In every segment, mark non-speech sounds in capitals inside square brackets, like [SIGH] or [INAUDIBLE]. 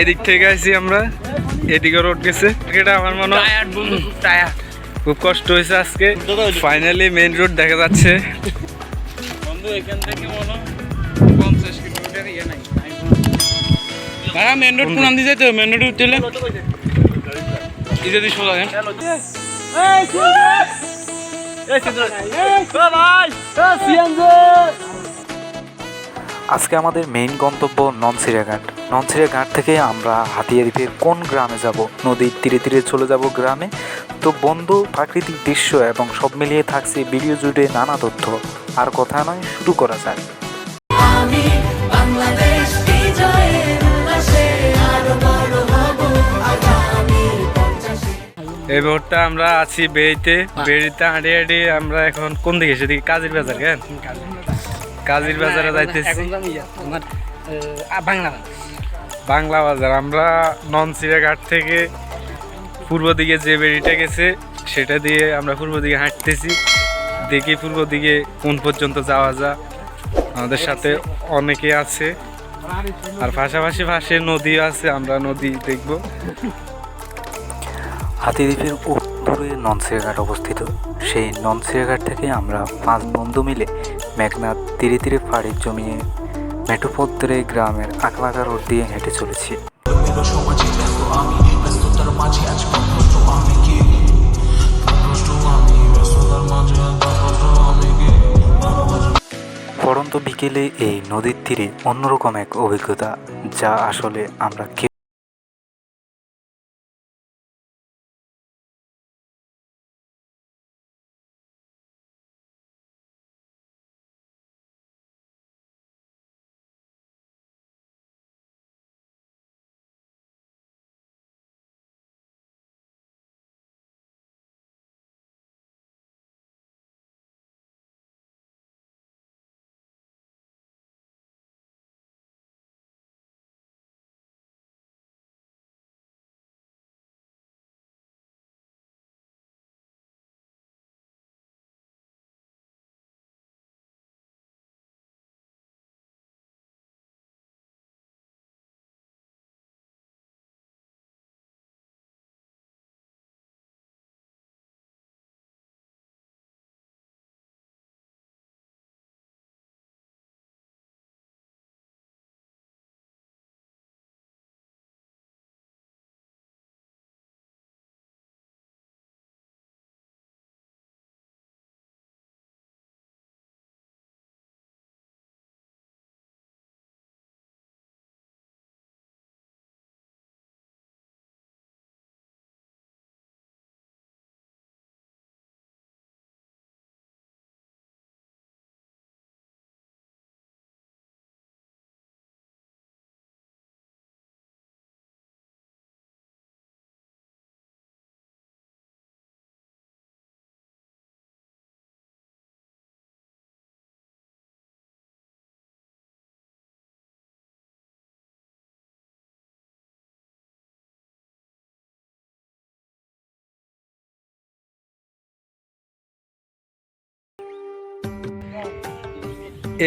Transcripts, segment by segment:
এদিক থেকে আইছি আমরা। এদিকে রোড গেছে। এটা আমার মনে হয় খুব কষ্ট হয়েছে আজকে। ফাইনালি মেইন রোড দেখা যাচ্ছে। বন্ধু এখান থেকে মনে পঞ্চাশ কিলোমিটার ইয়ে নাই। ভাড়া মেন রোড কোন মেন রোড উঠলে যদি সোজা যান আজকে আমাদের মেইন গন্তব্য ননসিরাঘাট ননসিরাঘাট থেকে আমরা হাতিয়ারিপের কোন গ্রামে যাব? নদীর তীরে তীরে চলে যাব গ্রামে? তো বন্ধু প্রাকৃতিক দৃশ্য এবং সব মিলিয়ে থাকছে ভিডিও জুড়ে নানা তথ্য। আর কথা নয় শুরু করা যাক। আমি বাংলাদেশ বিজয়ের আরও এই মুহূর্তে আমরা আছি বেড়িতে বেড়িতে হাঁটি হাঁটি আমরা এখন কোন দিকে? সেদিকে কাজির বাজার কেন কাজির বাজারে। যাইতেছি। বাংলা বাংলা বাজার। আমরা ননসিরা ঘাট থেকে পূর্ব দিকে যে বেড়িটা গেছে, সেটা দিয়ে আমরা পূর্ব দিকে হাঁটতেছি। দেখি পূর্ব দিকে কোন পর্যন্ত যাওয়া যা আমাদের সাথে অনেকে আছে। আর পাশাপাশি পাশে নদী আছে, আমরা নদী দেখব। হাতিদ্বীপের উত্তরে ননসিরাঘাট অবস্থিত। সেই ননসিরাঘাট থেকে আমরা পাঁচ বন্ধু মিলে মেঘনাথ তীরে তীরে পাড়ি জমিয়ে মেঠোপদ্রে গ্রামের আকলাগা রোড দিয়ে হেঁটে চলেছি। পরন্ত বিকেলে এই নদীর তীরে অন্যরকম এক অভিজ্ঞতা, যা আসলে আমরা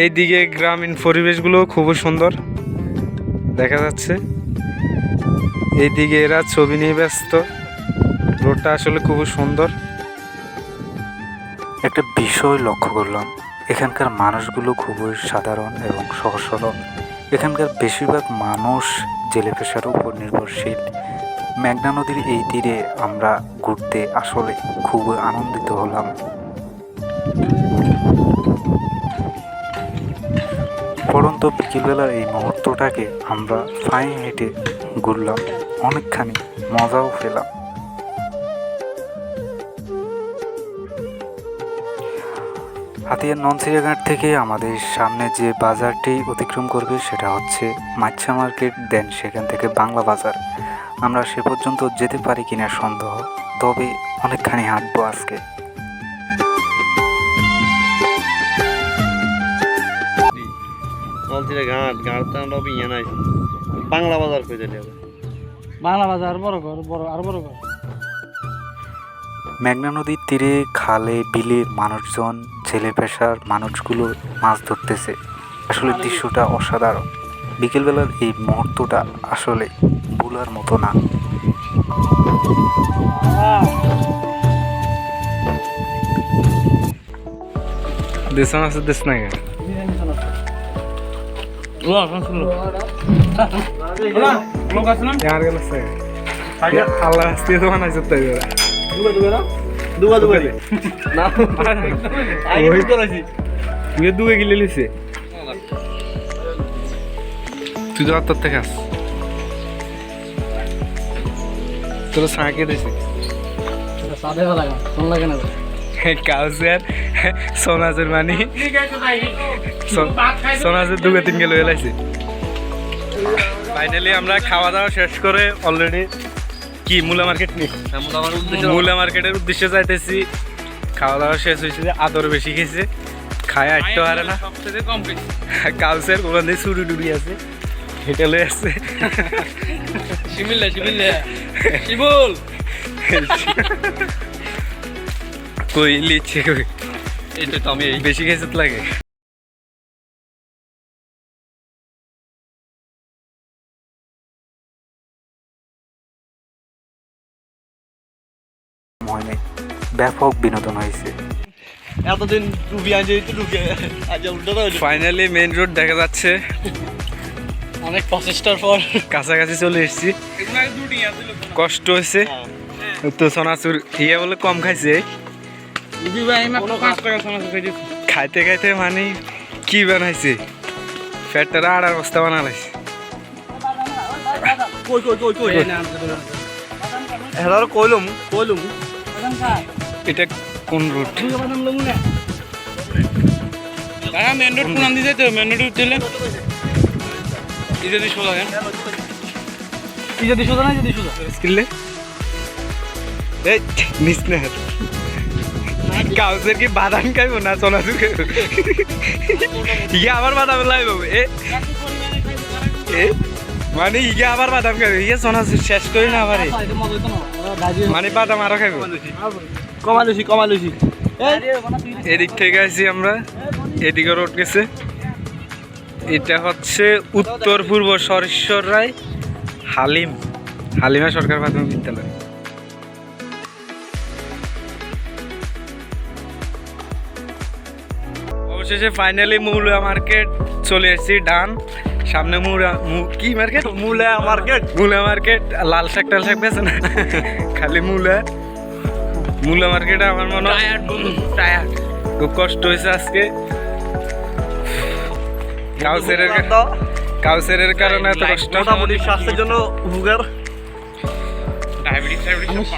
এইদিকে গ্রামীণ পরিবেশগুলো খুবই সুন্দর, দেখা যাচ্ছে। এইদিকে এরা ছবি নিয়ে ব্যস্ত, রোডটা আসলে খুবই সুন্দর। একটা বিষয় লক্ষ্য করলাম, এখানকার মানুষগুলো খুবই সাধারণ এবং সহজ সরল এখানকার বেশিরভাগ মানুষ জেলে পেশার উপর নির্ভরশীল। মেঘনা নদীর এই তীরে আমরা ঘুরতে আসলে খুবই আনন্দিত হলাম। পরন্ত বিকেলবেলার এই মুহূর্তটাকে আমরা পায়ে হেঁটে ঘুরলাম, অনেকখানি মজাও পেলাম। হাতিয়ার ননসিরাঘাট থেকে আমাদের সামনে যে বাজারটি অতিক্রম করবে, সেটা হচ্ছে মাচ্ছা মার্কেট, দেন সেখান থেকে বাংলা বাজার। আমরা সে পর্যন্ত যেতে পারি কিনা সন্দেহ, তবে অনেকখানি হাঁটবো আজকে। নলছিরে ঘাট ঘাট তো আমরা ইয়ে নাই। বাংলা বাজার কই দিলে বাংলা বাজার বড় ঘর বড় আর বড় ঘর। মেঘনা নদীর তীরে খালে বিলে মানুষজন ছেলে পেশার মানুষগুলো মাছ ধরতেছে। আসলে দৃশ্যটা অসাধারণ। বিকেলবেলার এই মুহূর্তটা আসলে ভুলার মতো না। দেশ আছে দেশ না কেন? তো মানাই যেতে হবে দুবা দুবা না দুবা দুবা না আগে তুই গিলে লিছে তুই তো আত্মার থেকে আস তোর সাঁকে দিছে সাদে লাগা তোর লাগে কাউসার সোনাজের মানি। সোনাজের দুগে তিন গেলে এলাইছে ফাইনালি আমরা খাওয়া দাওয়া শেষ করে অলরেডি কি মূলা মার্কেট নি? মূলা মার্কেটের উদ্দেশ্যে যাইতেছি। খাওয়া দাওয়া শেষ হয়েছে আদর বেশি খেয়েছে। খায় আটতে পারে না। কাউসের ওখান থেকে চুরি টুরি আছে। হেঁটে লয়ে আসছে। শিমিল্লা শিমিল্লা শিবুল [LAUGHS] কই কই? এটা তো আমি এই বেশি খেয়েছে তো লাগে। ময়নে ব্যাপক বিনোদন হয়েছে। এতদিন টুপি আনছে তো টুপি আজ উল্টো ফাইনালি মেইন রোড দেখা যাচ্ছে। অনেক প্রচেষ্টার পর। কাছাকাছি চলে এসেছি। কষ্ট হয়েছে। তো সোনাচুর ইয়ে বলে কম খাইছে। খাইতে খাইতে মানে কি বানাইছে? ফ্যাটটা আড়ার বস্তা বানালাইছে। কই কই কই কই? হেলার কইলুম? কইলুম। এটা কোন রুট হ্যাঁ মেন রোড কোন দিয়ে যাইতে মেন রোড উঠলে। এই যদি সোজা কেন এই যদি সোজা না যদি সোজা? স্কিলে এই নিস না। কাউসের কি বাদাম খাইবো না সোনাচুর খাইবো। ইয়ে আবার বাদাম লাইব এ? মানে ইয়ে আবার বাদাম খাইবো ইয়ে সোনাচুর শেষ করি না আবার মানে বাদাম আরও খাইবো। কমা লইছি কমা লইছি এদিক থেকে আছি আমরা এদিকে রোড গেছে। এটা হচ্ছে উত্তর পূর্ব সরেশ্বর রায় হালিম। হালিমা সরকার প্রাথমিক বিদ্যালয়। অবশেষে ফাইনালি মৌলা মার্কেট চলে এসেছি ডান সামনে মুরা কি মার্কেট মুলা মার্কেট মূলা মার্কেট লাল শাক টাল শাক বেছে না খালি মূলা মূলা মার্কেটে আমার মনে হয় টায়ার খুব কষ্ট হয়েছে আজকে। কাউসেরের কাউসেরের কারণে এত কষ্ট। মোটামুটি স্বাস্থ্যের জন্য উপকার। ডায়াবেটিস ডায়াবেটিস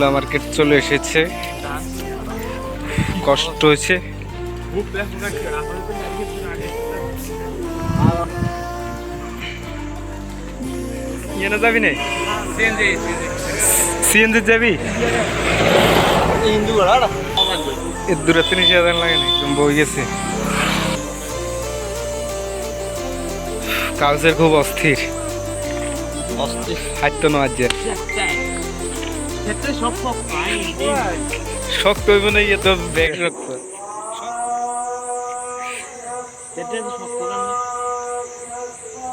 the মার্কেট চলে এসেছে। কষ্ট হয়েছে। যাবি সিএনজি যাবি? দূরে তিরিশ হাজার লাগে না বই গেছে। কাগজের খুব অস্থির। অস্থির হাঁটতো না আজ ক্ষেত্রে সব সব শক্ত হইব না ইয়ে তো ব্যাগ শক্ত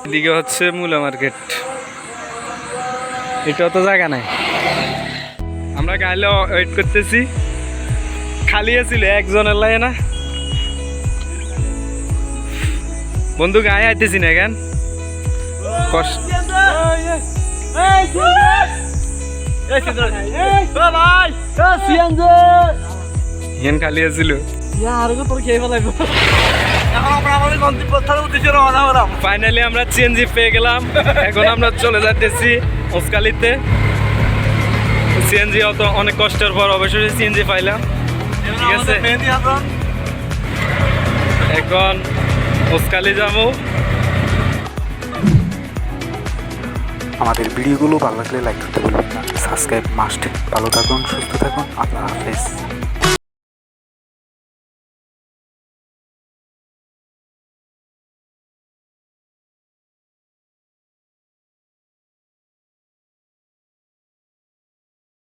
এদিকে হচ্ছে মূলা মার্কেট এটাও তো জায়গা নাই আমরা গাইলে ওয়েট করতেছি খালি আছিল একজনের লাগে না বন্ধু গায়ে আইতেছি না কেন কষ্ট হেন খালি আছিল। ফাইনালি আমরা সিএনজি পেয়ে গেলাম। এখন আমরা চলে যাচ্তেছি ওসকালিতে। সিএনজি অত অনেক কষ্টের পর অবশ্যই সিএনজি পাইলাম। ঠিক আছে। এখন ওসকালি যাব। আমাদের ভিডিওগুলো ভালো লাগলে লাইক করতে ভুলবেন না। Subscribe must. ভালো থাকুন, সুস্থ থাকুন। আল্লাহ হাফেজ।